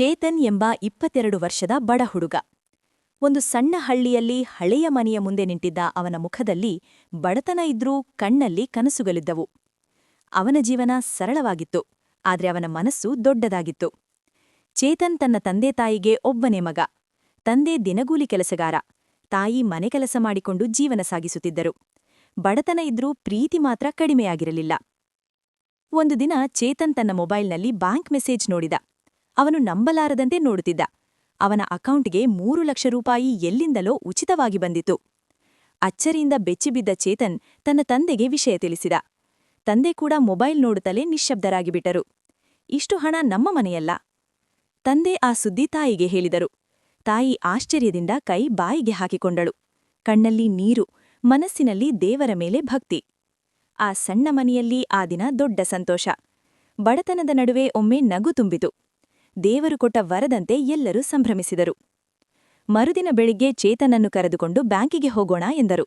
ಚೇತನ್ ಎಂಬ ಇಪ್ಪತ್ತೆರಡು ವರ್ಷದ ಬಡ ಹುಡುಗ. ಒಂದು ಸಣ್ಣ ಹಳ್ಳಿಯಲ್ಲಿ ಹಳೆಯ ಮನೆಯ ಮುಂದೆ ನಿಂತಿದ್ದ ಅವನ ಮುಖದಲ್ಲಿ ಬಡತನ ಇದ್ರೂ ಕಣ್ಣಲ್ಲಿ ಕನಸುಗಳಿದ್ದವು. ಅವನ ಜೀವನ ಸರಳವಾಗಿತ್ತು, ಆದರೆ ಅವನ ಮನಸ್ಸು ದೊಡ್ಡದಾಗಿತ್ತು. ಚೇತನ್ ತನ್ನ ತಂದೆ ತಾಯಿಗೆ ಒಬ್ಬನೇ ಮಗ. ತಂದೆ ದಿನಗೂಲಿ ಕೆಲಸಗಾರ. ತಾಯಿ ಮನೆ ಕೆಲಸ ಮಾಡಿಕೊಂಡು ಜೀವನ ಸಾಗಿಸುತ್ತಿದ್ದರು. ಬಡತನ ಇದ್ರೂ ಪ್ರೀತಿ ಮಾತ್ರ ಕಡಿಮೆಯಾಗಿರಲಿಲ್ಲ. ಒಂದು ದಿನ ಚೇತನ್ ತನ್ನ ಮೊಬೈಲ್ನಲ್ಲಿ ಬ್ಯಾಂಕ್ ಮೆಸೇಜ್ ನೋಡಿದ. ಅವನು ನಂಬಲಾರದಂತೆ ನೋಡುತ್ತಿದ್ದ. ಅವನ ಅಕೌಂಟ್ಗೆ ಮೂರು ಲಕ್ಷ ರೂಪಾಯಿ ಎಲ್ಲಿಂದಲೋ ಉಚಿತವಾಗಿ ಬಂದಿತು. ಅಚ್ಚರಿಯಿಂದ ಬೆಚ್ಚಿಬಿದ್ದ ಚೇತನ್ ತನ್ನ ತಂದೆಗೆ ವಿಷಯ ತಿಳಿಸಿದ. ತಂದೆ ಕೂಡ ಮೊಬೈಲ್ ನೋಡುತ್ತಲೇ ನಿಶ್ಶಬ್ದರಾಗಿಬಿಟ್ಟರು ಇಷ್ಟು ಹಣ ನಮ್ಮ ಮನೆಯಲ್ಲ. ತಂದೆ ಆ ಸುದ್ದಿ ತಾಯಿಗೆ ಹೇಳಿದರು. ತಾಯಿ ಆಶ್ಚರ್ಯದಿಂದ ಕೈ ಬಾಯಿಗೆ ಹಾಕಿಕೊಂಡಳು. ಕಣ್ಣಲ್ಲಿ ನೀರು, ಮನಸ್ಸಿನಲ್ಲಿ ದೇವರ ಮೇಲೆ ಭಕ್ತಿ. ಆ ಸಣ್ಣ ಮನೆಯಲ್ಲಿ ಆ ದಿನ ದೊಡ್ಡ ಸಂತೋಷ. ಬಡತನದ ನಡುವೆ ಒಮ್ಮೆ ನಗು ತುಂಬಿತು. ದೇವರು ಕೊಟ್ಟ ವರದಂತೆ ಎಲ್ಲರೂ ಸಂಭ್ರಮಿಸಿದರು. ಮರುದಿನ ಬೆಳಿಗ್ಗೆ ಚೇತನನ್ನು ಕರೆದುಕೊಂಡು ಬ್ಯಾಂಕಿಗೆ ಹೋಗೋಣ ಎಂದರು.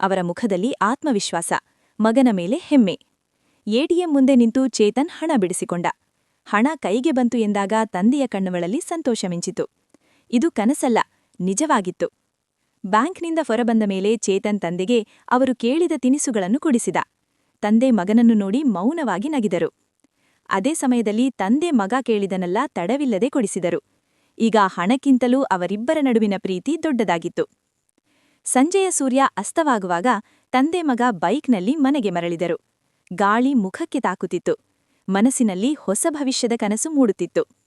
ಅವರ ಮುಖದಲ್ಲಿ ಆತ್ಮವಿಶ್ವಾಸ, ಮಗನ ಮೇಲೆ ಹೆಮ್ಮೆ. ಎಟಿಎಂ ಮುಂದೆ ನಿಂತು ಚೇತನ್ ಹಣ ಬಿಡಿಸಿಕೊಂಡ. ಹಣ ಕೈಗೆ ಬಂತು ಎಂದಾಗ ತಂದೆಯ ಕಣ್ಣುಗಳಲ್ಲಿ ಸಂತೋಷ ಮಿಂಚಿತು. ಇದು ಕನಸಲ್ಲ, ನಿಜವಾಗಿತ್ತು. ಬ್ಯಾಂಕ್ನಿಂದ ಹೊರಬಂದ ಮೇಲೆ ಚೇತನ್ ತಂದೆಗೆ ಅವರು ಕೇಳಿದ ತಿನಿಸುಗಳನ್ನು ಕೊಡಿಸಿದ. ತಂದೆ ಮಗನನ್ನು ನೋಡಿ ಮೌನವಾಗಿ ನಗಿದರು. ಅದೇ ಸಮಯದಲ್ಲಿ ತಂದೆ ಮಗ ಕೇಳಿದನೆಲ್ಲ ತಡವಿಲ್ಲದೆ ಕೊಡಿಸಿದರು. ಈಗ ಹಣಕ್ಕಿಂತಲೂ ಅವರಿಬ್ಬರ ನಡುವಿನ ಪ್ರೀತಿ ದೊಡ್ಡದಾಗಿತ್ತು. ಸಂಜೆಯ ಸೂರ್ಯ ಅಸ್ತವಾಗುವಾಗ ತಂದೆ ಮಗ ಬೈಕ್ನಲ್ಲಿ ಮನೆಗೆ ಮರಳಿದರು. ಗಾಳಿ ಮುಖಕ್ಕೆ ತಾಕುತ್ತಿತ್ತು. ಮನಸ್ಸಿನಲ್ಲಿ ಹೊಸ ಭವಿಷ್ಯದ ಕನಸು ಮೂಡುತ್ತಿತ್ತು.